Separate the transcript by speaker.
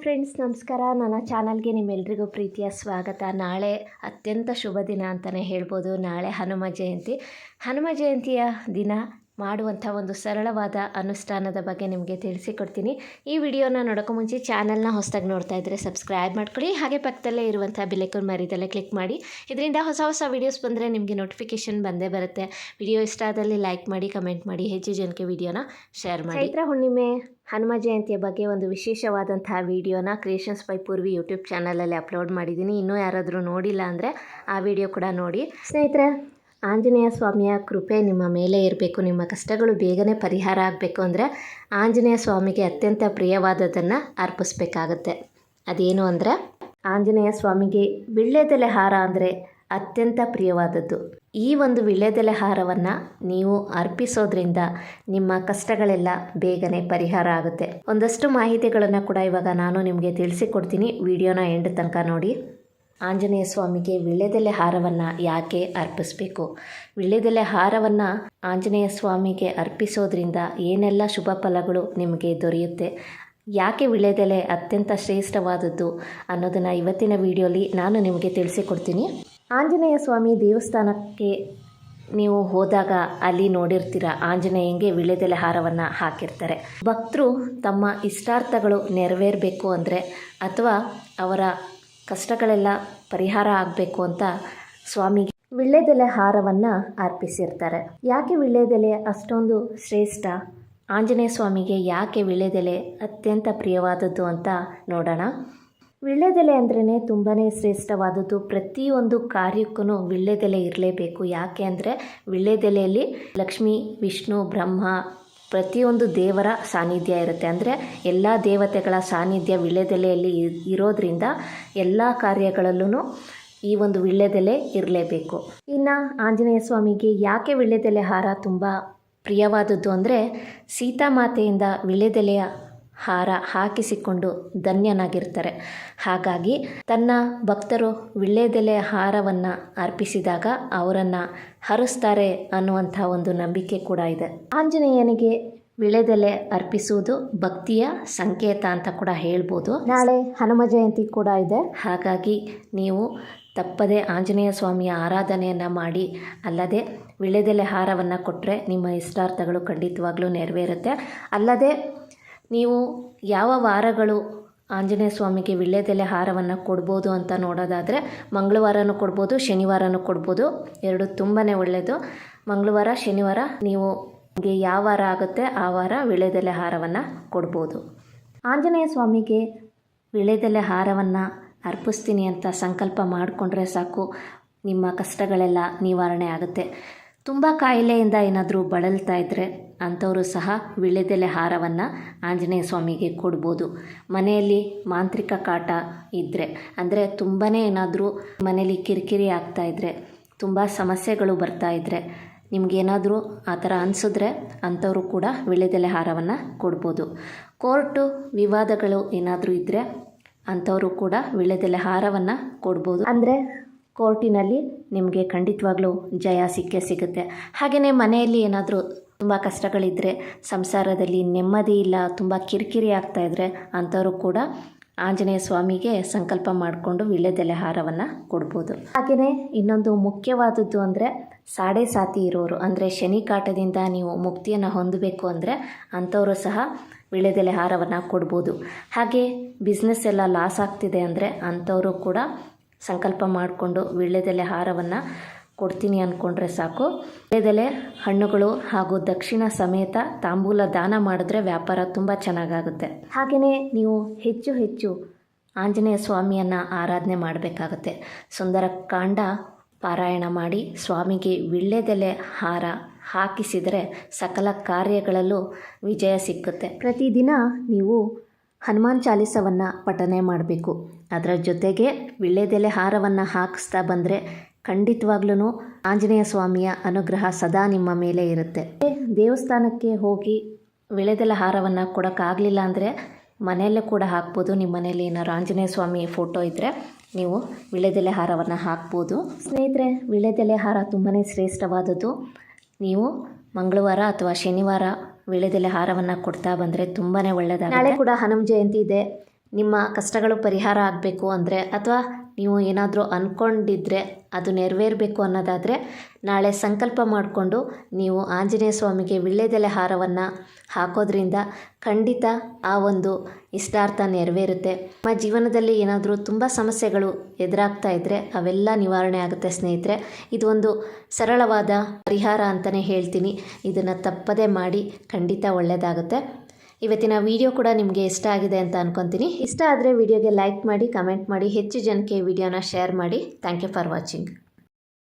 Speaker 1: Friends ನಮಸ್ಕಾರ. ನನ್ನ ಚಾನಲ್ಗೆ ನಿಮ್ಮೆಲ್ರಿಗೂ ಪ್ರೀತಿಯ ಸ್ವಾಗತ. ನಾಳೆ ಅತ್ಯಂತ ಶುಭ ದಿನ ಅಂತಲೇ ಹೇಳ್ಬೋದು. ನಾಳೆ ಹನುಮ ಜಯಂತಿ. ಹನುಮ ಜಯಂತಿಯ ದಿನ ಮಾಡುವಂಥ ಒಂದು ಸರಳವಾದ ಅನುಷ್ಠಾನದ ಬಗ್ಗೆ ನಿಮಗೆ ತಿಳಿಸಿಕೊಡ್ತೀನಿ. ಈ ವಿಡಿಯೋನ ನೋಡೋಕ್ಕೂ ಮುಂಚೆ ಚಾನಲ್ನ ಹೊಸದಾಗಿ ನೋಡ್ತಾ ಇದ್ದರೆ ಸಬ್ಸ್ಕ್ರೈಬ್ ಮಾಡ್ಕೊಳ್ಳಿ. ಹಾಗೆ ಪಕ್ಕದಲ್ಲೇ ಇರುವಂಥ ಬಿಲೆಕೋನ್ ಮರಿದಲ್ಲೇ ಕ್ಲಿಕ್ ಮಾಡಿ. ಇದರಿಂದ ಹೊಸ ಹೊಸ ವೀಡಿಯೋಸ್ ಬಂದರೆ ನಿಮಗೆ ನೋಟಿಫಿಕೇಷನ್ ಬಂದೇ ಬರುತ್ತೆ. ವಿಡಿಯೋ ಇಷ್ಟ ಆದಲ್ಲಿ ಲೈಕ್ ಮಾಡಿ, ಕಮೆಂಟ್ ಮಾಡಿ, ಹೆಚ್ಚು ಜನಕ್ಕೆ ವಿಡಿಯೋನ ಶೇರ್ ಮಾಡಿ. ಚೈತ್ರ ಹುಣ್ಣಿಮೆ, ಹನುಮ ಜಯಂತಿಯ ಬಗ್ಗೆ ಒಂದು ವಿಶೇಷವಾದಂತಹ ವಿಡಿಯೋನ ಕ್ರಿಯೇಷನ್ಸ್ ಬೈ ಪೂರ್ವಿ ಯೂಟ್ಯೂಬ್ ಚಾನಲಲ್ಲಿ ಅಪ್ಲೋಡ್ ಮಾಡಿದ್ದೀನಿ. ಇನ್ನೂ ಯಾರಾದರೂ ನೋಡಿಲ್ಲ ಅಂದರೆ ಆ ವಿಡಿಯೋ ಕೂಡ ನೋಡಿ. ಸ್ನೇಹಿತರೆ ಆಂಜನೇಯ ಸ್ವಾಮಿಯ ಕೃಪೆ ನಿಮ್ಮ ಮೇಲೆ ಇರಬೇಕು, ನಿಮ್ಮ ಕಷ್ಟಗಳು ಬೇಗನೆ ಪರಿಹಾರ ಆಗಬೇಕು ಅಂದರೆ ಆಂಜನೇಯ ಸ್ವಾಮಿಗೆ ಅತ್ಯಂತ ಪ್ರಿಯವಾದದ್ದನ್ನು ಅರ್ಪಿಸ್ಬೇಕಾಗತ್ತೆ. ಅದೇನು ಅಂದರೆ ಆಂಜನೇಯ ಸ್ವಾಮಿಗೆ ವಿಳ್ಳೆದೆಲೆ ಹಾರ ಅಂದರೆ ಅತ್ಯಂತ ಪ್ರಿಯವಾದದ್ದು. ಈ ಒಂದು ವಿಳ್ಳೆದೆಲೆ ಹಾರವನ್ನು ನೀವು ಅರ್ಪಿಸೋದ್ರಿಂದ ನಿಮ್ಮ ಕಷ್ಟಗಳೆಲ್ಲ ಬೇಗನೆ ಪರಿಹಾರ ಆಗುತ್ತೆ. ಒಂದಷ್ಟು ಮಾಹಿತಿಗಳನ್ನು ಕೂಡ ಇವಾಗ ನಾನು ನಿಮಗೆ ತಿಳಿಸಿಕೊಡ್ತೀನಿ. ವಿಡಿಯೋನ ಎಂಡ್ ತನಕ ನೋಡಿ. ಆಂಜನೇಯ ಸ್ವಾಮಿಗೆ ವೀಳ್ಯದೆಲೆ ಹಾರವನ್ನು ಯಾಕೆ ಅರ್ಪಿಸಬೇಕು? ವೀಳ್ಯದೆಲೆ ಹಾರವನ್ನು ಆಂಜನೇಯ ಸ್ವಾಮಿಗೆ ಅರ್ಪಿಸೋದ್ರಿಂದ ಏನೆಲ್ಲ ಶುಭ ಫಲಗಳು ನಿಮಗೆ ದೊರೆಯುತ್ತೆ? ಯಾಕೆ ವಿಳ್ಯದೆಲೆ ಅತ್ಯಂತ ಶ್ರೇಷ್ಠವಾದದ್ದು ಅನ್ನೋದನ್ನು ಇವತ್ತಿನ ವಿಡಿಯೋಲಿ ನಾನು ನಿಮಗೆ ತಿಳಿಸಿಕೊಡ್ತೀನಿ. ಆಂಜನೇಯ ಸ್ವಾಮಿ ದೇವಸ್ಥಾನಕ್ಕೆ ನೀವು ಹೋದಾಗ ಅಲ್ಲಿ ನೋಡಿರ್ತೀರ, ಆಂಜನೇಯಂಗೆ ವಿಳ್ಯದೆಲೆ ಹಾರವನ್ನು ಹಾಕಿರ್ತಾರೆ. ಭಕ್ತರು ತಮ್ಮ ಇಷ್ಟಾರ್ಥಗಳು ನೆರವೇರಬೇಕು ಅಂದರೆ ಅಥವಾ ಅವರ ಕಷ್ಟಗಳೆಲ್ಲ ಪರಿಹಾರ ಆಗಬೇಕು ಅಂತ ಸ್ವಾಮಿಗೆ ವಿಳ್ಳೆದೆಲೆ ಹಾರವನ್ನು ಅರ್ಪಿಸಿರ್ತಾರೆ. ಯಾಕೆ ವಿಳ್ಳೆದೆಲೆ ಅಷ್ಟೊಂದು ಶ್ರೇಷ್ಠ? ಆಂಜನೇಯ ಸ್ವಾಮಿಗೆ ಯಾಕೆ ವಿಳ್ಳೆದೆಲೆ ಅತ್ಯಂತ ಪ್ರಿಯವಾದದ್ದು ಅಂತ ನೋಡೋಣ. ವಿಳ್ಳೆದೆಲೆ ಅಂದ್ರೇ ತುಂಬಾ ಶ್ರೇಷ್ಠವಾದದ್ದು. ಪ್ರತಿಯೊಂದು ಕಾರ್ಯಕ್ಕೂ ವಿಳ್ಳೆದೆಲೆ ಇರಲೇಬೇಕು. ಯಾಕೆ ಅಂದರೆ ವಿಳ್ಳೆದೆಲೆಯಲ್ಲಿ ಲಕ್ಷ್ಮಿ, ವಿಷ್ಣು, ಬ್ರಹ್ಮ ಪ್ರತಿಯೊಂದು ದೇವರ ಸಾನ್ನಿಧ್ಯ ಇರುತ್ತೆ. ಅಂದರೆ ಎಲ್ಲ ದೇವತೆಗಳ ಸಾನ್ನಿಧ್ಯ ವಿಳೆದೆಲೆಯಲ್ಲಿ ಇರೋದ್ರಿಂದ ಎಲ್ಲ ಕಾರ್ಯಗಳಲ್ಲೂ ಈ ಒಂದು ವೀಳ್ಯದೆಲೆ ಇರಲೇಬೇಕು. ಇನ್ನು ಆಂಜನೇಯ ಸ್ವಾಮಿಗೆ ಯಾಕೆ ವೀಳ್ಯದೆಲೆ ಹಾರ ತುಂಬ ಪ್ರಿಯವಾದದ್ದು ಅಂದರೆ ಸೀತಾಮಾತೆಯಿಂದ ವಿಳ್ಳೆದೆಲೆಯ ಹಾರ ಹಾಕಿಸಿಕೊಂಡು ಧನ್ಯನಾಗಿರ್ತಾರೆ. ಹಾಗಾಗಿ ತನ್ನ ಭಕ್ತರು ವಿಳ್ಳೆದೆಲೆ ಹಾರವನ್ನು ಅರ್ಪಿಸಿದಾಗ ಅವರನ್ನು ಹರಿಸ್ತಾರೆ ಅನ್ನುವಂಥ ಒಂದು ನಂಬಿಕೆ ಕೂಡ ಇದೆ. ಆಂಜನೇಯನಿಗೆ ವಿಳೆದೆಲೆ ಅರ್ಪಿಸುವುದು ಭಕ್ತಿಯ ಸಂಕೇತ ಅಂತ ಕೂಡ ಹೇಳ್ಬೋದು. ನಾಳೆ ಹನುಮ ಜಯಂತಿ ಕೂಡ ಇದೆ. ಹಾಗಾಗಿ ನೀವು ತಪ್ಪದೆ ಆಂಜನೇಯ ಸ್ವಾಮಿಯ ಆರಾಧನೆಯನ್ನು ಮಾಡಿ, ಅಲ್ಲದೆ ವಿಳೆದೆಲೆ ಹಾರವನ್ನು ಕೊಟ್ಟರೆ ನಿಮ್ಮ ಇಷ್ಟಾರ್ಥಗಳು ಖಂಡಿತವಾಗ್ಲೂ ನೆರವೇರುತ್ತೆ. ಅಲ್ಲದೆ ನೀವು ಯಾವ ವಾರಗಳು ಆಂಜನೇಯ ಸ್ವಾಮಿಗೆ ವೀಳ್ಯದೆಲೆ ಹಾರವನ್ನು ಕೊಡ್ಬೋದು ಅಂತ ನೋಡೋದಾದರೆ ಮಂಗಳವಾರನೂ ಕೊಡ್ಬೋದು, ಶನಿವಾರನೂ ಕೊಡ್ಬೋದು. ಎರಡು ತುಂಬಾ ಒಳ್ಳೆಯದು ಮಂಗಳವಾರ, ಶನಿವಾರ ನೀವು ಯಾವ ವಾರ ಆಗುತ್ತೆ ಆ ವಾರ ವಿಳೆದೆಲೆ ಹಾರವನ್ನು ಕೊಡ್ಬೋದು. ಆಂಜನೇಯ ಸ್ವಾಮಿಗೆ ವಿಳೆದೆಲೆ ಹಾರವನ್ನು ಅರ್ಪಿಸ್ತೀನಿ ಅಂತ ಸಂಕಲ್ಪ ಮಾಡಿಕೊಂಡ್ರೆ ಸಾಕು. ನಿಮ್ಮ ಕಷ್ಟಗಳೆಲ್ಲ ನಿವಾರಣೆ ಆಗುತ್ತೆ. ತುಂಬ ಕಾಯಿಲೆಯಿಂದ ಏನಾದರೂ ಬಳಲ್ತಾ ಇದ್ದರೆ ಅಂಥವರು ಸಹ ವಿಳ್ಯದೆಲೆ ಹಾರವನ್ನು ಆಂಜನೇಯ ಸ್ವಾಮಿಗೆ ಕೊಡ್ಬೋದು. ಮನೆಯಲ್ಲಿ ಮಾಂತ್ರಿಕ ಕಾಟ ಇದ್ದರೆ ಅಂದರೆ ತುಂಬಾ ಏನಾದರೂ ಮನೇಲಿ ಕಿರಿಕಿರಿ ಆಗ್ತಾ ಇದ್ದರೆ ತುಂಬ ಸಮಸ್ಯೆಗಳು ಬರ್ತಾ ಇದ್ದರೆ ನಿಮಗೇನಾದರೂ ಆ ಥರ ಅನಿಸಿದ್ರೆ ಅಂಥವರು ಕೂಡ ವಿಳ್ಯದೆಲೆ ಹಾರವನ್ನು ಕೊಡ್ಬೋದು. ಕೋರ್ಟು ವಿವಾದಗಳು ಏನಾದರೂ ಇದ್ದರೆ ಅಂಥವರು ಕೂಡ ವಿಳ್ಯದೆಲೆ ಹಾರವನ್ನು ಕೊಡ್ಬೋದು. ಅಂದರೆ ಕೋರ್ಟಿನಲ್ಲಿ ನಿಮಗೆ ಖಂಡಿತವಾಗ್ಲೂ ಜಯ, ಸಿಕ್ಕೇ ಸಿಗುತ್ತೆ. ಹಾಗೆಯೇ ಮನೆಯಲ್ಲಿ ಏನಾದರೂ ತುಂಬ ಕಷ್ಟಗಳಿದ್ದರೆ ಸಂಸಾರದಲ್ಲಿ ನೆಮ್ಮದಿ ಇಲ್ಲ, ತುಂಬ ಕಿರಿಕಿರಿ ಆಗ್ತಾಯಿದ್ರೆ ಅಂಥವರು ಕೂಡ ಆಂಜನೇಯ ಸ್ವಾಮಿಗೆ ಸಂಕಲ್ಪ ಮಾಡಿಕೊಂಡು ವಿಳೆದೆಲೆ ಹಾರವನ್ನು ಕೊಡ್ಬೋದು. ಹಾಗೆಯೇ ಇನ್ನೊಂದು ಮುಖ್ಯವಾದದ್ದು ಅಂದರೆ ಸಾಡೆ ಸಾತಿ ಇರೋರು, ಅಂದರೆ ಶನಿ ಕಾಟದಿಂದ ನೀವು ಮುಕ್ತಿಯನ್ನು ಹೊಂದಬೇಕು ಅಂದರೆ ಅಂಥವರು ಸಹ ವಿಳೆದೆಲೆ ಹಾರವನ್ನು ಕೊಡ್ಬೋದು. ಹಾಗೆ ಬಿಸ್ನೆಸ್ ಎಲ್ಲ ಲಾಸ್ ಆಗ್ತಿದೆ ಅಂದರೆ ಅಂಥವರು ಕೂಡ ಸಂಕಲ್ಪ ಮಾಡಿಕೊಂಡು ವಿಳ್ಯದೆಲೆ ಹಾರವನ್ನು ಕೊಡ್ತೀನಿ ಅಂದ್ಕೊಂಡ್ರೆ ಸಾಕು. ವಿಳ್ಳೆದೆಲೆ ಹಣ್ಣುಗಳು ಹಾಗೂ ದಕ್ಷಿಣ ಸಮೇತ ತಾಂಬೂಲ ದಾನ ಮಾಡಿದ್ರೆ ವ್ಯಾಪಾರ ತುಂಬ ಚೆನ್ನಾಗಾಗುತ್ತೆ. ಹಾಗೆಯೇ ನೀವು ಹೆಚ್ಚು ಹೆಚ್ಚು ಆಂಜನೇಯ ಸ್ವಾಮಿಯನ್ನು ಆರಾಧನೆ ಮಾಡಬೇಕಾಗುತ್ತೆ. ಸುಂದರ ಕಾಂಡ ಪಾರಾಯಣ ಮಾಡಿ ಸ್ವಾಮಿಗೆ ವಿಳ್ಳೆದೆಲೆ ಹಾರ ಹಾಕಿಸಿದರೆ ಸಕಲ ಕಾರ್ಯಗಳಲ್ಲೂ ವಿಜಯ ಸಿಕ್ಕುತ್ತೆ. ಪ್ರತಿದಿನ ನೀವು ಹನುಮಾನ್ ಚಾಲಿಸವನ್ನು ಪಠನೆ ಮಾಡಬೇಕು. ಅದರ ಜೊತೆಗೆ ವಿಳ್ಳೆದೆಲೆ ಹಾರವನ್ನು ಹಾಕಿಸ್ತಾ ಬಂದರೆ ಖಂಡಿತವಾಗ್ಲೂ ಆಂಜನೇಯ ಸ್ವಾಮಿಯ ಅನುಗ್ರಹ ಸದಾ ನಿಮ್ಮ ಮೇಲೆ ಇರುತ್ತೆ. ದೇವಸ್ಥಾನಕ್ಕೆ ಹೋಗಿ ವಿಳೆದೆಲೆ ಹಾರವನ್ನು ಕೊಡೋಕ್ಕಾಗಲಿಲ್ಲ ಅಂದರೆ ಮನೆಯಲ್ಲೇ ಕೂಡ ಹಾಕ್ಬೋದು. ನಿಮ್ಮ ಮನೇಲಿ ಏನಾದ್ರು ಆಂಜನೇಯ ಸ್ವಾಮಿ ಫೋಟೋ ಇದ್ದರೆ ನೀವು ವಿಳೆದೆಲೆ ಹಾರವನ್ನು ಹಾಕ್ಬೋದು. ಸ್ನೇಹಿತರೆ ವಿಳೆದೆಲೆ ಹಾರ ತುಂಬಾ ಶ್ರೇಷ್ಠವಾದದ್ದು. ನೀವು ಮಂಗಳವಾರ ಅಥವಾ ಶನಿವಾರ ವಿಳೆದೆಲೆ ಹಾರವನ್ನು ಕೊಡ್ತಾ ಬಂದರೆ ತುಂಬಾ ಒಳ್ಳೆಯದಾಗ ನಾಳೆ ಕೂಡ ಹನುಮ ಜಯಂತಿ ಇದೆ. ನಿಮ್ಮ ಕಷ್ಟಗಳು ಪರಿಹಾರ ಆಗಬೇಕು ಅಂದರೆ ಅಥವಾ ನೀವು ಏನಾದರೂ ಅಂದ್ಕೊಂಡಿದ್ರೆ ಅದು ನೆರವೇರಬೇಕು ಅನ್ನೋದಾದರೆ ನಾಳೆ ಸಂಕಲ್ಪ ಮಾಡಿಕೊಂಡು ನೀವು ಆಂಜನೇಯ ಸ್ವಾಮಿಗೆ ವೀಳ್ಯದೆಲೆ ಹಾರವನ್ನು ಹಾಕೋದ್ರಿಂದ ಖಂಡಿತ ಆ ಒಂದು ಇಷ್ಟಾರ್ಥ ನೆರವೇರುತ್ತೆ. ನಮ್ಮ ಜೀವನದಲ್ಲಿ ಏನಾದರೂ ತುಂಬ ಸಮಸ್ಯೆಗಳು ಎದುರಾಗ್ತಾ ಇದ್ದರೆ ಅವೆಲ್ಲ ನಿವಾರಣೆ ಆಗುತ್ತೆ ಸ್ನೇಹಿತರೆ. ಇದು ಒಂದು ಸರಳವಾದ ಪರಿಹಾರ ಅಂತಲೇ ಹೇಳ್ತೀನಿ. ಇದನ್ನು ತಪ್ಪದೇ ಮಾಡಿ ಖಂಡಿತ ಒಳ್ಳೆಯದಾಗುತ್ತೆ ಇವತ್ತಿನ ವಿಡಿಯೋ ಕೂಡ ನಿಮಗೆ ಇಷ್ಟ ಆಗಿದೆ ಅಂತ ಅನ್ಕೊತೀನಿ. ಇಷ್ಟ ಆದರೆ ವಿಡಿಯೋಗೆ ಲೈಕ್ ಮಾಡಿ ಕಮೆಂಟ್ ಮಾಡಿ, ಹೆಚ್ಚು ಜನಕ್ಕೆ ವಿಡಿಯೋನ ಶೇರ್ ಮಾಡಿ. Thank you for watching